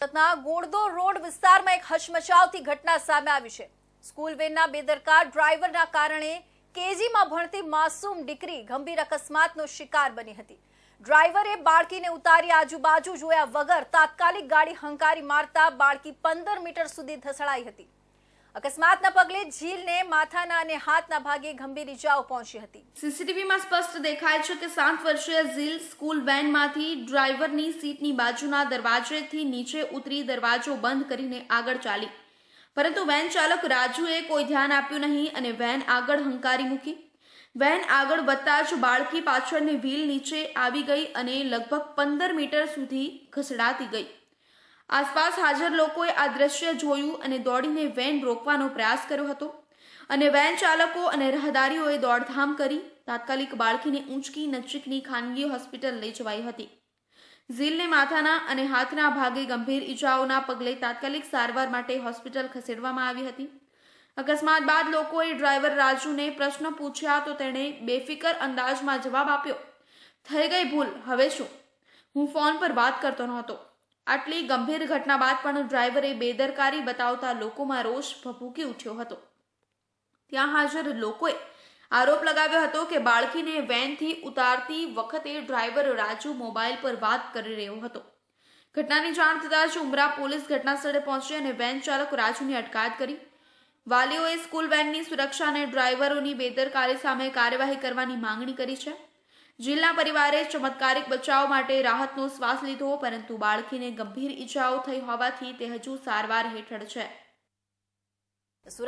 સુરતના ગોળદો રોડ વિસ્તારમાં એક હચમચાવતી ઘટના સામે આવી છે. સ્કૂલ વેનના બેદરકાર ડ્રાઈવરના કારણે કેજીમાં ભણતી માસૂમ દીકરી ગંભીર અકસ્માતનો શિકાર બની હતી. ડ્રાઈવરે બાળકીને ઉતારી આજુબાજુ જોયા વગર તાત્કાલિક ગાડી હંકારી મારતા બાળકી પંદર મીટર સુધી ધસડાઈ હતી. અકસ્માતના પગલે ઝીલને માથાના અને હાથના ભાગે ગંભીર ઇજાઓ પહોંચી હતી. સીસીટીવીમાં સ્પષ્ટ દેખાય છે કે સાત વર્ષીય ઝીલ સ્કૂલ વેનમાંથી ડ્રાઈવરની સીટની બાજુના દરવાજેથી નીચે ઉતરી દરવાજો બંધ કરીને આગળ ચાલી. પરંતુ વેન ચાલક રાજુએ કોઈ ધ્યાન આપ્યું નહીં અને વેન આગળ હંકારી મૂકી. વેન આગળ વધતા જ બાળકી પાછળની વ્હીલ નીચે આવી ગઈ અને લગભગ પંદર મીટર સુધી ઘસડાતી ગઈ. આસપાસ હાજર લોકોએ આ દ્રશ્ય જોયું અને દોડીને વેન રોકવાનો પ્રયાસ કર્યો હતો. અને વેન ચાલકો અને રાહદારીઓએ દોડધામ કરી. તાત્કાલિક બાળકીને ઊંચકી નજીકની ખાનગી હોસ્પિટલ લઈ જવાઈ હતી. ઝીલને માથાના અને હાથના ભાગે ગંભીર ઈજાઓના પગલે તાત્કાલિક સારવાર માટે હોસ્પિટલ ખસેડવામાં આવી હતી. અકસ્માત બાદ લોકોએ ડ્રાઈવર રાજુને પ્રશ્ન પૂછ્યા તો તેણે બેફિકર અંદાજમાં જવાબ આપ્યો, થઈ ગઈ ભૂલ, હવે શું? હું ફોન પર વાત કરતો નહોતો. આટલી ગંભીર ઘટના બાદ પણ ડ્રાઈવરે બેદરકારી બતાવતા લોકોમાં રોષ ભભૂકી ઉઠ્યો હતો. ત્યાં હાજર લોકોએ આરોપ લગાવ્યો હતો કે બાળકીને વેનથી ઉતારતી વખતે ડ્રાઈવર રાજુ મોબાઈલ પર વાત કરી રહ્યો હતો. ઘટનાની જાણ થતાં જ ઉમરા પોલીસ ઘટનાસ્થળે પહોંચી અને વેન ચાલક રાજુની અટકાયત કરી. વાલીઓએ સ્કૂલ વેનની સુરક્ષા અને ડ્રાઈવરોની બેદરકારી સામે કાર્યવાહી કરવાની માંગણી કરી છે. જિલ્લા પરિવારે ચમત્કારિક બચાવ માટે રાહતનો શ્વાસ લીધો, પરંતુ બાળકીને ગંભીર ઈજાઓ થઈ હોવાથી તે હજુ સારવાર હેઠળ છે. સુરત